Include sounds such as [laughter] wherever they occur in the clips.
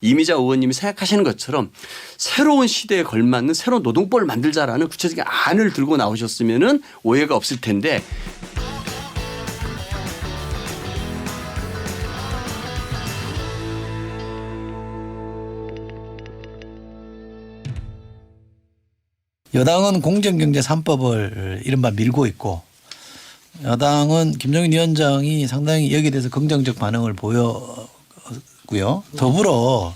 이미자 의원님이 생각하시는 것처럼 새로운 시대에 걸맞는 새로운 노동법을 만들자라는 구체적인 안을 들고 나오셨으면은 오해가 없을 텐데. 여당은 공정경제 3법을 이른바 밀고 있고 여당은 김정인 위원장이 상당히 여기에 대해서 긍정적 반응을 보 였고요. 더불어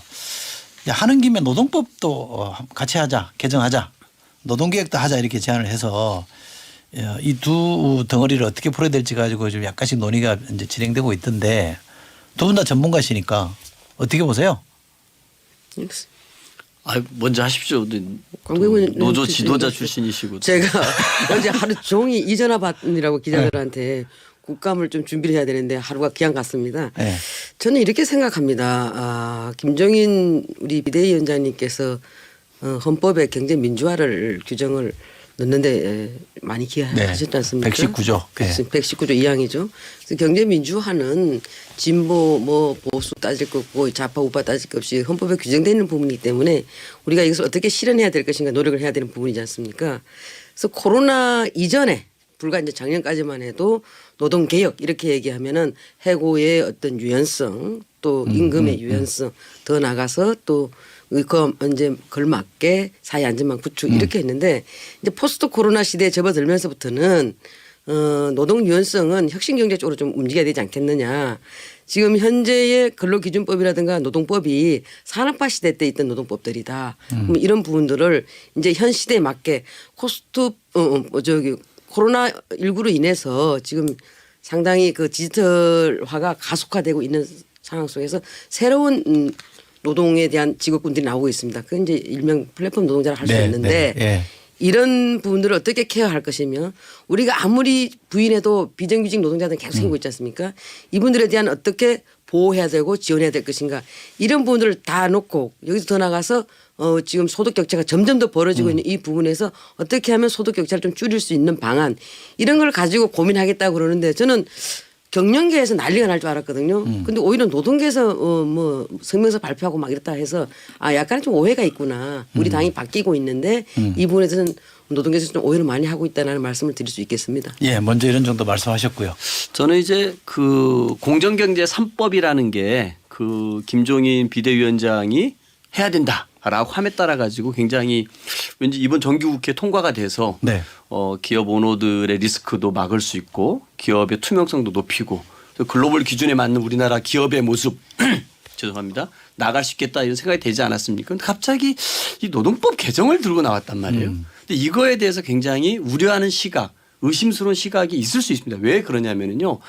야, 하는 김에 노동법도 어, 같이 하자, 개정하자, 노동개혁도 하자 이렇게 제안을 해서 이 두 덩어리를 어떻게 풀어야 될지 가지고 좀 약간씩 논의가 이제 진행되고 있던데 두 분 다 전문가시니까 어떻게 보세요? 아 먼저 하십시오. 노조 지도자 출신이시고 제가 [laughs] 어제 하루 종일 이 전화 받느라고 기자들한테 국감을 좀 준비를 해야 되는데 하루가 기한 갔습니다. 네. 저는 이렇게 생각합니다. 아, 김종인 우리 비대위원장님께서 어, 헌법에 경제 민주화를 규정을 넣는데 에, 많이 기여하셨지 않습니까? 119조. 네. 119조 2항이죠. 그래서 경제 민주화는 진보 뭐 보수 따질 것 없고 좌파 우파 따질 것 없이 헌법에 규정되는 부분이기 때문에 우리가 이것을 어떻게 실현해야 될 것인가 노력을 해야 되는 부분이지 않습니까? 그래서 코로나 이전에 불과 이제 작년까지만 해도 노동 개혁 이렇게 얘기하면은 해고의 어떤 유연성 또 임금의 유연성 더 나가서 또 그 이제 걸맞게 사회 안전망 구축 이렇게 했는데 이제 포스트 코로나 시대에 접어들면서부터는 어, 노동 유연성은 혁신 경제 쪽으로 좀 움직여야 되지 않겠느냐. 지금 현재의 근로기준법이라든가 노동법이 산업화 시대 때 있던 노동법들이다. 그럼 이런 부분들을 이제 현 시대에 맞게 코스트 어, 어, 뭐 저기 코로나 19로 인해서 지금 상당히 그 디지털화가 가속화되고 있는 상황 속에서 새로운 음, 노동에 대한 직업군들이 나오고 있습니다. 그건 이제 일명 플랫폼 노동자를 할수 네, 있는데 네, 예. 이런 부분들을 어떻게 케어할 것이며 우리가 아무리 부인해도 비정규직 노동자들은 계속 생기고 있지 않습니까? 이분들에 대한 어떻게 보호해야 되고 지원해야 될 것인가? 이런 부분들을 다 놓고 여기서 더 나가서 어 지금 소득 격차가 점점 더 벌어지고 있는 이 부분에서 어떻게 하면 소득 격차를 좀 줄일 수 있는 방안 이런 걸 가지고 고민하겠다고 그러는데 저는 경영계에서 난리가 날 줄 알았거든요. 근데 오히려 노동계에서 어 뭐 성명서 발표하고 막 이랬다 해서 아 약간 좀 오해가 있구나. 우리 당이 바뀌고 있는데 이 부분에 대해서는 노동계에서 좀 오해를 많이 하고 있다는 말씀을 드릴 수 있겠습니다. 예, 먼저 이런 정도 말씀하셨고요. 저는 이제 그 공정경제 3법이라는 게 그 김종인 비대위원장이 해야 된다 라고 함에 따라 가지고 굉장히 왠지 이번 정기국회 통과가 돼서 네. 어, 기업 오너들의 리스크도 막을 수 있고 기업의 투명성도 높이고 또 글로벌 기준에 맞는 우리나라 기업의 모습 [clears throat] 죄송합니다 나갈 수 있겠다 이런 생각이 되지 않았습니까? 근데 갑자기 이 노동법 개정을 들고 나왔단 말이에요. 근데 이거에 대해서 굉장히 우려하는 시각 의심스러운 시각이 있을 수 있습니다. 왜 그러냐면요.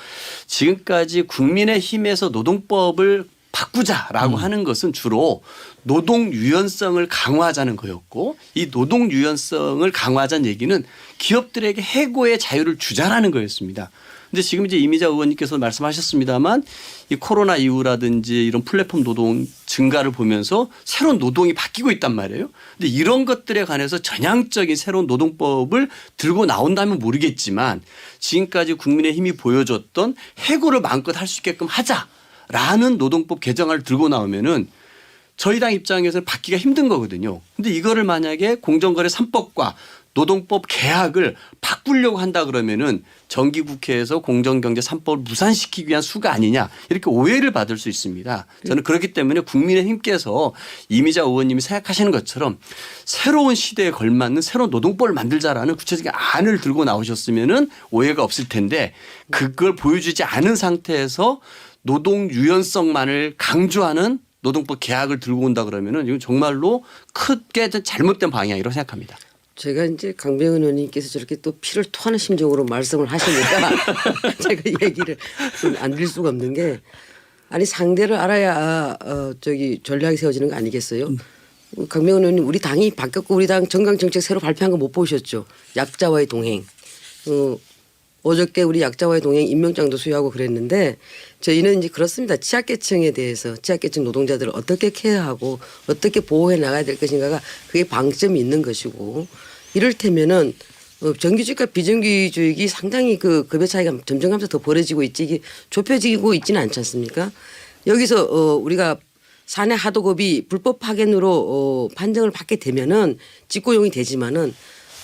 지금까지 국민의 힘에서 노동법을 바꾸자라고 하는 것은 주로 노동 유연성을 강화하자는 거였고 이 노동 유연성을 강화하자는 얘기는 기업들에게 해고의 자유를 주자라는 거였습니다. 근데 지금 이제 이미자 의원님께서 말씀하셨습니다만 이 코로나 이후라든지 이런 플랫폼 노동 증가를 보면서 새로운 노동이 바뀌고 있단 말이에요. 근데 이런 것들에 관해서 전향적인 새로운 노동법을 들고 나온다면 모르겠지만 지금까지 국민의 힘이 보여줬던 해고를 마음껏 할 수 있게끔 하자 라는 노동법 개정안을 들고 나오면은 저희 당 입장에서는 받기가 힘든 거거든요. 근데 이거를 만약에 공정거래 3법과 노동법 개혁을 바꾸려고 한다 그러면은 정기국회에서 공정경제 3법을 무산시키기 위한 수가 아니냐 이렇게 오해를 받을 수 있습니다. 저는 그렇기 때문에 국민의힘께서 이미자 의원님이 생각하시는 것처럼 새로운 시대에 걸맞는 새로운 노동법을 만들자라는 구체적인 안을 들고 나오셨으면은 오해가 없을 텐데 그걸 보여주지 않은 상태에서 노동 유연성만을 강조하는 노동법 개혁을 들고 온다 그러면은 이건 정말로 크게 잘못된 방향이라고 생각합니다. 제가 이제 강병은 의원님께서 저렇게 또 피를 토하는 심정으로 말씀을 하시니까 [laughs] 제가 얘기를 좀안 드릴 수가 없는 게 아니 상대를 알아야 어 저기 전략이 세워지는 거 아니겠어요? 강병은 의원님 우리 당이 바뀌었고 우리 당 정강 정책 새로 발표한 거 못 보셨죠? 약자와의 동행. 어 어저께 우리 약자와의 동행 임명장도 수여하고 그랬는데 저희는 이제 그렇습니다. 취약계층에 대해서 취약계층 노동자들을 어떻게 케어하고 어떻게 보호해 나가야 될 것인가가 그게 방점이 있는 것이고 이를테면은 어, 정규직과 비정규직이 상당히 그 급여 차이가 점점 하면서 더 벌어지고 있지 이게 좁혀지고 있지는 않지 않습니까? 여기서 어 우리가 사내 하도급이 불법 파견으로 어, 판정을 받게 되면은 직고용이 되지만은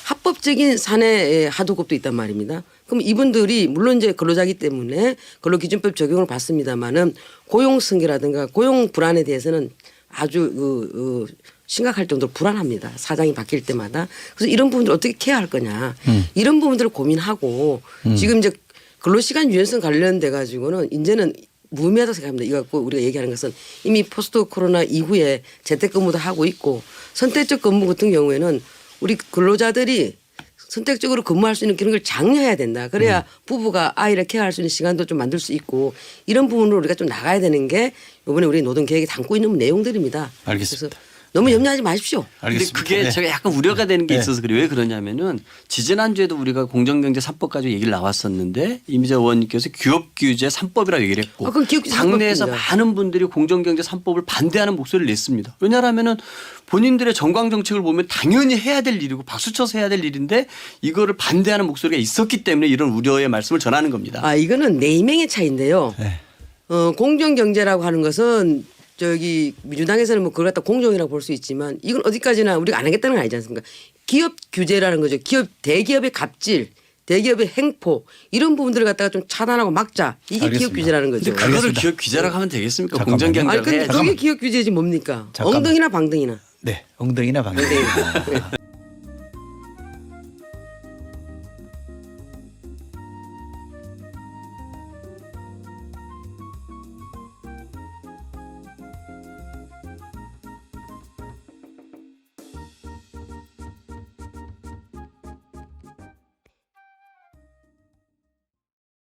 합법적인 사내 하도급도 있단 말입니다. 그럼 이분들이 물론 이제 근로자기 때문에 근로기준법 적용을 받습니다만은 고용 승계라든가 고용 불안에 대해서는 아주 그, 어, 심각할 정도로 불안합니다. 사장이 바뀔 때마다. 그래서 이런 부분들 어떻게 케어할 거냐. 이런 부분들을 고민하고 지금 이제 근로시간 유연성 관련돼 가지고는 이제는 무의미하다고 생각합니다. 이거 갖고 우리가 얘기하는 것은 이미 포스트 코로나 이후에 재택근무도 하고 있고 선택적 근무 같은 경우에는 우리 근로자들이 선택적으로 근무할 수 있는 그런 걸 장려해야 된다. 그래야 부부가 아이를 케어할 수 있는 시간도 좀 만들 수 있고 이런 부분으로 우리가 좀 나가야 되는 게 이번에 우리 노동 계획에 담고 있는 내용들입니다. 알겠습니다. 너무 염려하지 마십시오. 근데 알겠습니다. 그게 네. 제가 약간 우려가 되는 게 네. 있어서 그래요. 왜 그러냐면은 지지난주에도 우리가 공정경제 3법 가지고 얘기를 나왔었는데 임희재 의원님께서 기업 규제 3법이라고 얘기를 했고 아, 당내에서 3법입니다. 많은 분들이 공정경제 3법을 반대하는 목소리를 냈습니다. 왜냐하면은 본인들의 정강 정책을 보면 당연히 해야 될 일이고 박수쳐서 해야 될 일인데 이거를 반대하는 목소리가 있었기 때문에 이런 우려의 말씀을 전하는 겁니다. 아 이거는 네이밍의 차이인데요. 네. 어, 공정 경제라고 하는 것은 저기 민주당에서는 뭐 그걸 갖다 공정이라고 볼 수 있지만 이건 어디까지나 우리가 안 하겠다는 건 아니지 않습니까? 기업 규제라는 거죠. 기업 대기업의 갑질, 대기업의 행포 이런 부분들을 갖다가 좀 차단하고 막자 이게 기업 알겠습니다. 규제라는 근데 거죠. 그거를 알겠습니다. 기업 규제라고 하면 되겠습니까? 잠깐만요. 아니 근데 해야죠. 그게 기업 규제지 뭡니까? 잠깐만. 엉덩이나 방덩이나. 네, 엉덩이나 방덩이.